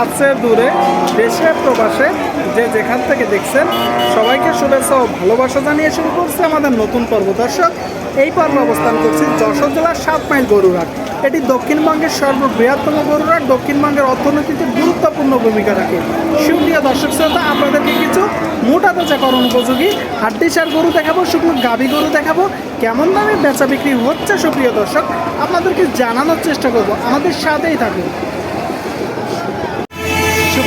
কাছে দূরে, দেশে, প্রবাসে, যে যেখান থেকে দেখছেন, সবাইকে শুভেচ্ছা ও ভালোবাসা জানিয়ে শুরু করছে আমাদের নতুন পর্ব। দর্শক, এই পর্ব অবস্থান করছি যশোর জেলার সাত মাইল গরুরহাট। এটি দক্ষিণবঙ্গের সর্ববৃহত্তম গরুরহাট। দক্ষিণবঙ্গের অর্থনীতিতে গুরুত্বপূর্ণ ভূমিকা রাখে। সুপ্রিয় দর্শক শ্রোতা, আপনাদেরকে কিছু মোটা তাজাকরণ উপযোগী হাড্ডিসার গরু দেখাবো, শুকনো গাভী গরু দেখাবো। কেমন দামে বেচা বিক্রি হচ্ছে সুপ্রিয় দর্শক, আপনাদেরকে জানানোর চেষ্টা করব। আমাদের সাথেই থাকুন।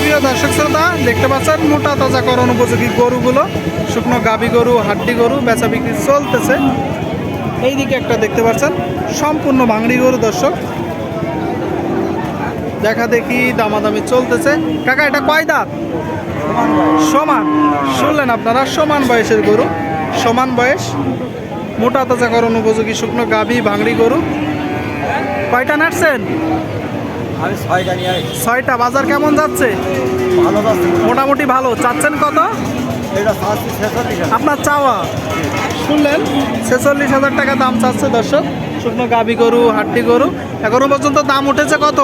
সুপ্রিয় দর্শক শ্রোতা, দেখতে পাচ্ছেন মোটা তাজা তাজাকরণ উপযোগী গরুগুলো। শুকনো গাভী গরু, হাড্ডি গরু, বেচা বিক্রি চলতেছে। এইদিকে একটা দেখতে পাচ্ছেন, সম্পূর্ণ ভাঙড়ি গরু দর্শক। দেখা দেখি দামাদামি চলতেছে। কাকা, এটা কয় দাঁত? সমান। শুনলেন আপনারা, সমান বয়সের গরু। সমান বয়স। মোটা তাজা তাজাকরণ উপযোগী শুকনো গাভী ভাঙড়ি গরু। কয়টা নাটছেন? আমি ছয়টা নিয়ে ছয়টা বাজার কেমন যাচ্ছে? ভালো যাচ্ছে। মোটামুটি ভালো। চাচ্ছেন কত? আপনার চাওয়া? শুনলেন? ছেচল্লিশ হাজার টাকা দাম চাচ্ছে দর্শক। শুকনো গাভী গরু হাড্ডি গরু। এখনও পর্যন্ত দাম উঠেছে কত?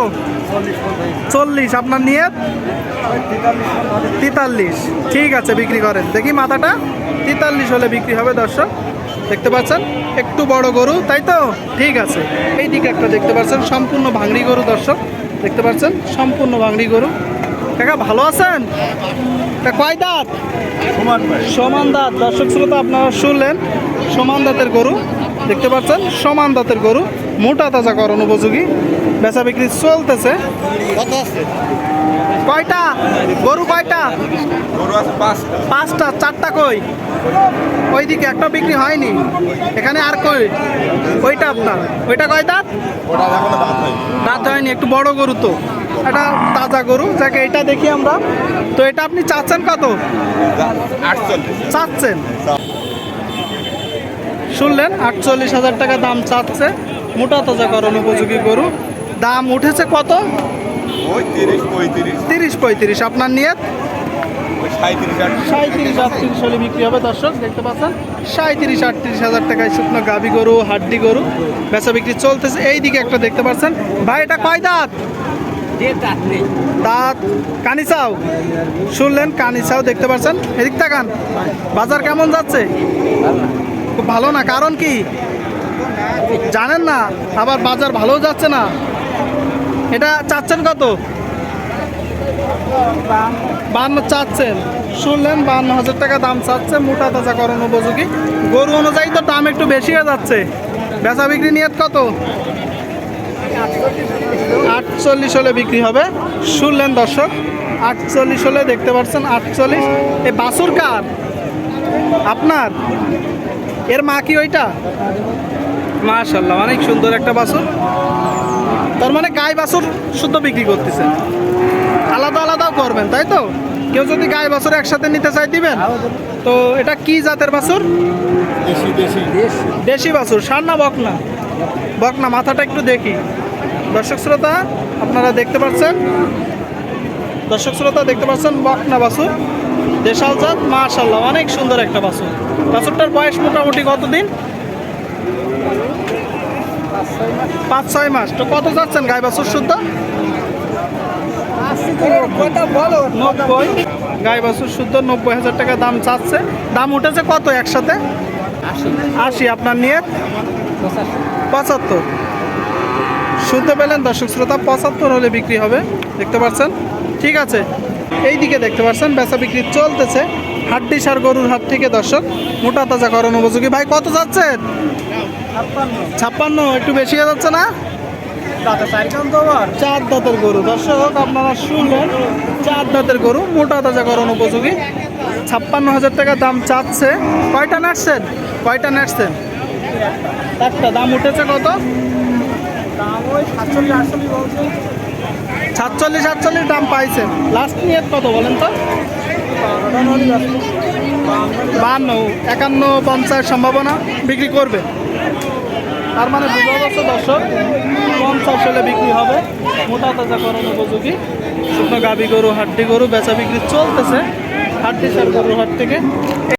চল্লিশ। আপনার নিয়ে তেতাল্লিশ। ঠিক আছে বিক্রি করেন। দেখি মাথাটা। তেতাল্লিশ হলে বিক্রি হবে দর্শক। দেখতে পাচ্ছেন? একটু বড় গরু তাই তো? ঠিক আছে। এই দিকে একটা দেখতে পাচ্ছেন সম্পূর্ণ ভাঙড়ি গরু দর্শক। দেখতে পাচ্ছেন? সম্পূর্ণ বাংলি গরু। কাকা ভালো আছেন? তা কয় দাঁত? সমান দাঁত। দর্শক শ্রোতা আপনারা শুনলেন সমান দাঁতের গরু। দেখতে পাচ্ছেন সমান দাঁতের গরু। মোটা তাজা করণ উপযোগী। বেচা বিক্রি চলতেছে। কয়টা? গরু কয়টা? পাঁচটা। পাঁচটা চারটা কই? ওইদিকে একটা বিক্রি হয়নি। এখানে আর কই? ওইটা আপনার। ওইটা কয় দাঁত? দাঁত হয়নি। একটু বড় গরু তো। এটা তাজা গরু যাকে এটা দেখি আমরা। তো এটা আপনি চাচ্ছেন কত? চাচ্ছেন? শুনলেন আটচল্লিশ হাজার টাকা দাম চাচ্ছে। মোটা তাজা তাজাকরণ উপযোগী গরু। দাম উঠেছে কত? ওই তিরিশ পঁয়ত্রিশ। তিরিশ পঁয়ত্রিশ। আপনার নিয়ে সাঁত্রিশ আটত্রিশ হলে বিক্রি হবে দর্শক দেখতে পাচ্ছেন? সাঁত্রিশ আটত্রিশ হাজার টাকায় শুকনো গাভী গরু হাড্ডি গরু বেচা বিক্রি চলতেছে। এই দিকে একটা দেখতে পাচ্ছেন। ভাই এটা কয় দাঁত? দাঁত কানিচাও শুনলেন কানিচাও দেখতে পাচ্ছেন। এদিক তাকান। বাজার কেমন যাচ্ছে? খুব ভালো না? কারণ কি? জানেন না আবার বাজার ভালো যাচ্ছে না। এটা চাচ্ছেন কত? বান্ন চাচ্ছেন। শুনলেন, বান্ন হাজার টাকা দাম চাচ্ছে, মোটা তাজা করণ উপযোগী। গরু অনুযায়ী তো দাম একটু বেশি হয়ে যাচ্ছে। বেচা বিক্রি নিয়ে কত? আটচল্লিশ হলে বিক্রি হবে। শুনলেন দর্শক, আটচল্লিশ হলে দেখতে পাচ্ছেন, আটচল্লিশ। এ বাসুর কার? আপনার? এর মা কি ওইটা? মাশাল্লাহ অনেক সুন্দর একটা বাসুর তার মানে গায়ে বাছুর শুদ্ধ বিক্রি করতেছেন আলাদা আলাদাও করবেন তাই তো? কেউ যদি গাই বাছুর একসাথে নিতে চাই দিবেন। তো এটা কি জাতের বাছুর? দেশি বাছুর সার না বকনা? বকনা মাথাটা একটু দেখি। দর্শক শ্রোতা আপনারা দেখতে পাচ্ছেন? দর্শক শ্রোতা দেখতে পাচ্ছেন বকনা বাছুর। দেশাল জাত মাশাল্লাহ অনেক সুন্দর একটা বাছুর। বাছুরটার বয়স মোটামুটি কতদিন? পাঁচ ছয় মাস। তো কত যাচ্ছেন গাই বাছুর শুদ্ধ? নব্বই। গাই বাছুর শুদ্ধ নব্বই হাজার টাকা দাম চাচ্ছে। দাম উঠেছে কত একসাথে? আশি। আপনার নিয়ে পঁচাত্তর। শুনতে পেলেন দর্শক শ্রোতা পঁচাত্তর হলে বিক্রি হবে দেখতে পাচ্ছেন? ঠিক আছে। এই দিকে দেখতে পাচ্ছেন বেচা বিক্রি চলতেছে। হাড্ডি সার গরুর হাত থেকে দর্শক মোটা তাজা করণ উপযোগী। ভাই কত যাচ্ছেন? ছাপ্পান্ন একটু বেশি হয়ে যাচ্ছে না? চার দাঁতের গরু। দর্শক, আপনারা শুনলেন, চার দাঁতের গরু, মোটা তাজা করণ উপযোগী। ছাপ্পান্ন হাজার টাকা দাম চাচ্ছে। কয়টা নাটছেন? কয়টা নাটছেন? একটা। দাম উঠেছে কত? সাতচল্লিশ, আটচল্লিশ দাম পাইছেন। লাস্ট নিয়ে কত বলেন তো? বান্ন, একান্ন, পঞ্চাশ সম্ভাবনা। বিক্রি করবে। তার মানে বোঝা দর্শক পঞ্চাশ হলে বিক্রি হবে। মোটা তাজা করণ উপযোগী। শুকনো গাবি গরু, হাড্ডি গরু বেচা বিক্রি চলতেছে। হাড্ডি সার গরু হাট থেকে।